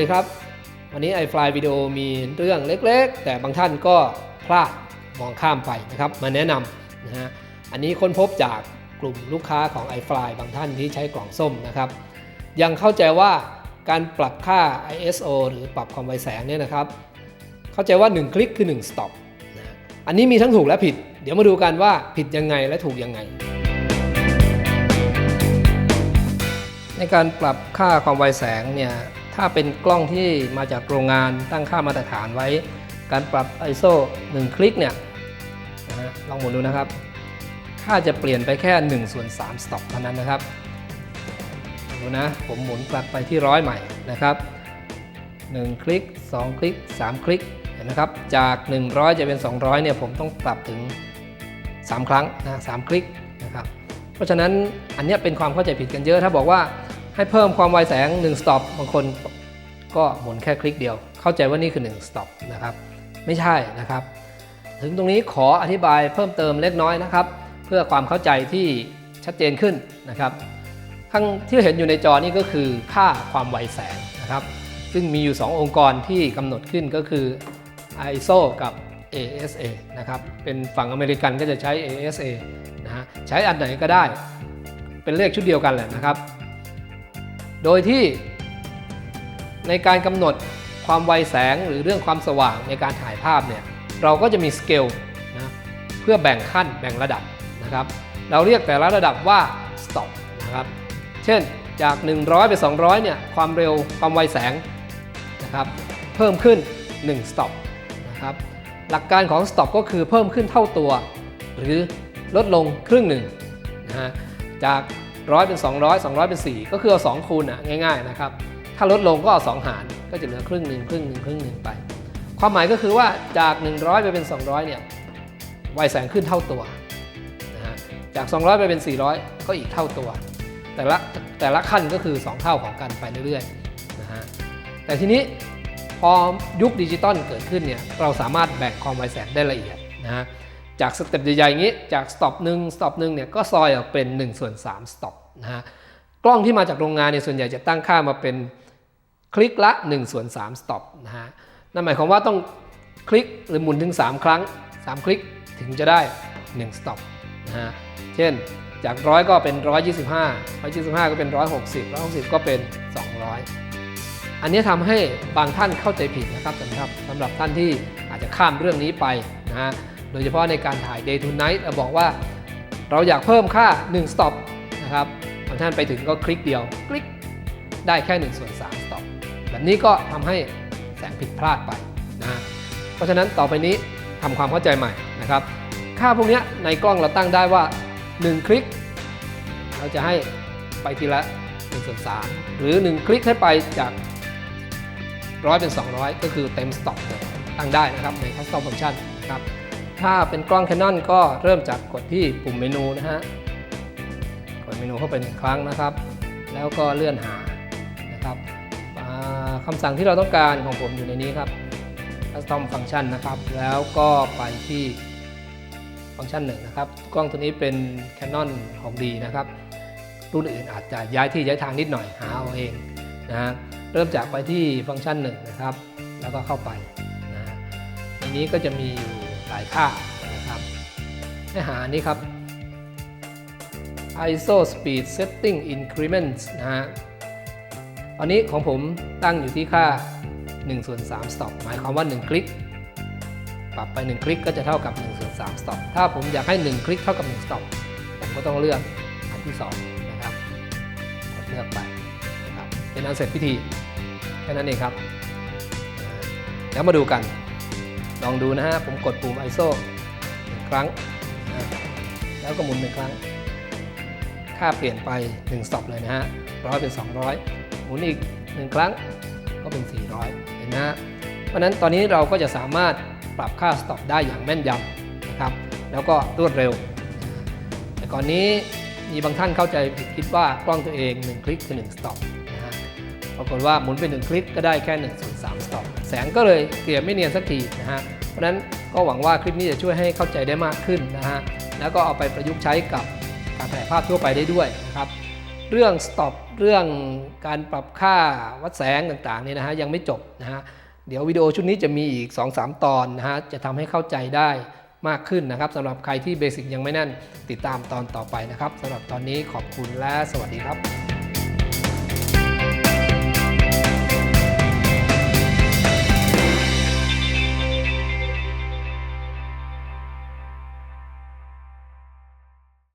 ดีครับ วันนี้ iFly วิดีโอมีเรื่องเล็กๆ แต่บางท่านก็พลาดมองข้ามไปนะครับมาแนะนำนะฮะอันนี้ค้นพบจากกลุ่มลูกค้าของ iFly บางท่านที่ใช้กล่องส้มนะครับ ยังเข้าใจว่าการปรับค่า ISO หรือปรับความไวแสงเนี่ยนะครับ เข้าใจว่า 1 คลิกคือ 1 stop นะฮะอันนี้มีทั้งถูกและผิด เดี๋ยวมาดูกันว่าผิดยังไงและถูกยังไง ในการปรับค่าความไวแสงเนี่ย ถ้าเป็นกล้องที่มาจากโรงงานตั้งค่ามาตรฐานไว้ การปรับ ISO 1 คลิกเนี่ยนะฮะลองหมุนดูนะครับ ค่าจะเปลี่ยนไปแค่1ส่วน3 stop เท่านั้นนะครับดูนะผมหมุนกลับไปที่ร้อยใหม่นะครับ 1 คลิก 2 คลิก 3 คลิกเห็นนะครับ จาก 100 จะเป็น 200เนี่ยผมต้องปรับถึง 3 ครั้งนะ3คลิกนะครับเพราะฉะนั้นอันนี้เป็นความเข้าใจผิดกันเยอะถ้าบอกว่า ให้เพิ่มความไวแสง 1 stop บางคนก็หมุนแค่คลิกเดียว เข้าใจว่านี่คือ 1 stop นะครับ ไม่ใช่นะครับ ถึงตรงนี้ขออธิบายเพิ่มเติมเล็กน้อยนะครับ เพื่อความเข้าใจที่ชัดเจนขึ้นนะครับข้างที่เห็นอยู่ในจอนี่ก็คือค่าความไวแสงนะครับ ซึ่งมีอยู่ 2 องค์กรที่กำหนดขึ้นก็คือ ISO กับ ASA นะครับ เป็นฝั่งอเมริกันก็จะใช้ ASA นะฮะ ใช้อันไหนก็ได้ เป็นเลขชุดเดียวกันแหละนะครับ โดยที่ในการกำหนดความไวแสงหรือเรื่องความสว่างในการถ่ายภาพเนี่ยเราก็จะมีสเกลนะเพื่อแบ่งขั้นแบ่งระดับนะครับ เราเรียกแต่ละระดับว่า stop นะครับ เช่นจาก 100 ไป 200 เนี่ยความเร็วความไวแสงนะครับเพิ่มขึ้น 1 stop นะครับหลักการของ stop ก็คือเพิ่มขึ้นเท่าตัว หรือลดลงครึ่งหนึ่งนะฮะจาก ร้อยเป็น 200 200 เป็น 4 ก็คือเอา 2 คูณอะง่ายๆนะครับ ถ้าลดลงก็เอา 2 หารก็จะเหลือครึ่งหนึ่งครึ่งหนึ่งครึ่งหนึ่งไป ความหมายก็คือว่าจาก 100 ไปเป็น 200 เนี่ยไวแสงขึ้นเท่าตัวนะฮะจาก 200 ไปเป็น 400 ก็อีกเท่าตัว แต่ละแต่ละขั้นก็คือ 2 เท่าของกันไปเรื่อยๆนะฮะแต่ทีนี้พอยุคดิจิตอลเกิดขึ้นเนี่ยเราสามารถแบ่งความไวแสงได้ละเอียดนะฮะ จากสเต็ปใหญ่ๆอย่างนี้จากสต็อปหนึ่งสต็อปหนึ่งเนี่ยก็ซอยออกเป็น1ส่วน3สต็อปนะฮะกล้องที่มาจากโรงงานเนี่ยส่วนใหญ่จะตั้งค่ามาเป็นคลิกละ1ส่วน3สต็อปนะฮะนั่นหมายความว่าต้องคลิกหรือหมุนถึง 3 ครั้ง 3 คลิกถึงจะได้1สต็อปนะฮะเช่นจากร้อยก็เป็น 125 125 ก็เป็น 160 160 ก็เป็น 200 อันนี้ทำให้บางท่านเข้าใจผิดนะครับสำหรับสำหรับท่านที่อาจจะข้ามเรื่องนี้ไปนะฮะ โดยเฉพาะในการถ่าย day to night เราบอกว่าเราอยากเพิ่มค่า 1 stop นะครับบางท่านไปถึงก็คลิกเดียว คลิกได้แค่1ส่วน3 stop แบบนี้ก็ทำให้แสงผิดพลาดไปนะเพราะฉะนั้นต่อไปนี้ทำความเข้าใจใหม่นะครับ ค่าพวกนี้ในกล้องเราตั้งได้ว่า 1 คลิก เราจะให้ไปทีละ1ส่วน3หรือ 1 คลิกให้ไปจากร้อยเป็น 200 ก็คือเต็มสต็อปเลยตั้งได้นะครับใน custom function นะครับ ถ้าเป็นกล้อง Canon ก็เริ่มจากกดที่ปุ่มเมนูนะฮะ กดเมนูเข้าไปหนึ่งครั้งนะครับ แล้วก็เลื่อนหานะครับอ่าคำสั่งที่เราต้องการของผมอยู่ในนี้ครับ custom function นะครับ แล้วก็ไปที่ฟังก์ชันหนึ่งนะครับ กล้องตัวนี้เป็น Canon 6D นะครับ รุ่นอื่นอาจจะย้ายที่ย้ายทางนิดหน่อยหาเอาเองนะฮะเริ่มจากไปที่ฟังก์ชันหนึ่งนะครับ แล้วก็เข้าไปนะฮะในนี้ก็จะมีอยู่ายค่านะครับให้อหานี้ครับ ISO Speed Setting Increments นะฮะตอนนี้ของผมตั้งอยู่ที่ค่า1ส่วน3 stop หมายความว่า 1 คลิก ปรับไป 1 คลิกก็จะเท่ากับ1ส่วน3 stop ถ้าผมอยากให้ 1 คลิกเท่ากับ 1 stop ผมก็ต้องเลือกอันที่ 2 นะครับ กดเลือกไปนะครับเป็นอันเสร็จพิธี แค่นั้นเองครับ แล้วมาดูกัน ลองดูนะฮะ ผมกดปุ่ม ISO หนึ่งครั้ง แล้วก็หมุนหนึ่งครั้ง ค่าเปลี่ยนไป1 stop เลยนะฮะร้อยเป็น 200 หมุนอีก 1 ครั้งก็เป็น 400 เห็นนะฮะเพราะนั้นตอนนี้เราก็จะสามารถปรับค่า stop ได้อย่างแม่นยำนะครับ แล้วก็รวดเร็ว แต่ก่อนนี้มีบางท่านเข้าใจผิดคิดว่ากล้องตัวเอง 1 คลิกคือ1 stop นะฮะปรากฏว่าหมุนไปหนึ่งคลิกก็ได้แค่1ส่วน3สต็อป แสงก็เลยเกลี่ยไม่เนียนสักทีนะฮะเพราะนั้นก็หวังว่าคลิปนี้จะช่วยให้เข้าใจได้มากขึ้นนะฮะแล้วก็เอาไปประยุกต์ใช้กับการถ่ายภาพทั่วไปได้ด้วยนะครับเรื่อง stop เรื่องการปรับค่าวัดแสงต่างๆเนี่ยนะฮะยังไม่จบนะฮะเดี๋ยววิดีโอชุดนี้จะมีอีก 2-3 ตอนนะฮะจะทำให้เข้าใจได้มากขึ้นนะครับสำหรับใครที่เบสิกยังไม่แน่นติดตามตอนต่อไปนะครับสำหรับตอนนี้ขอบคุณและสวัสดีครับ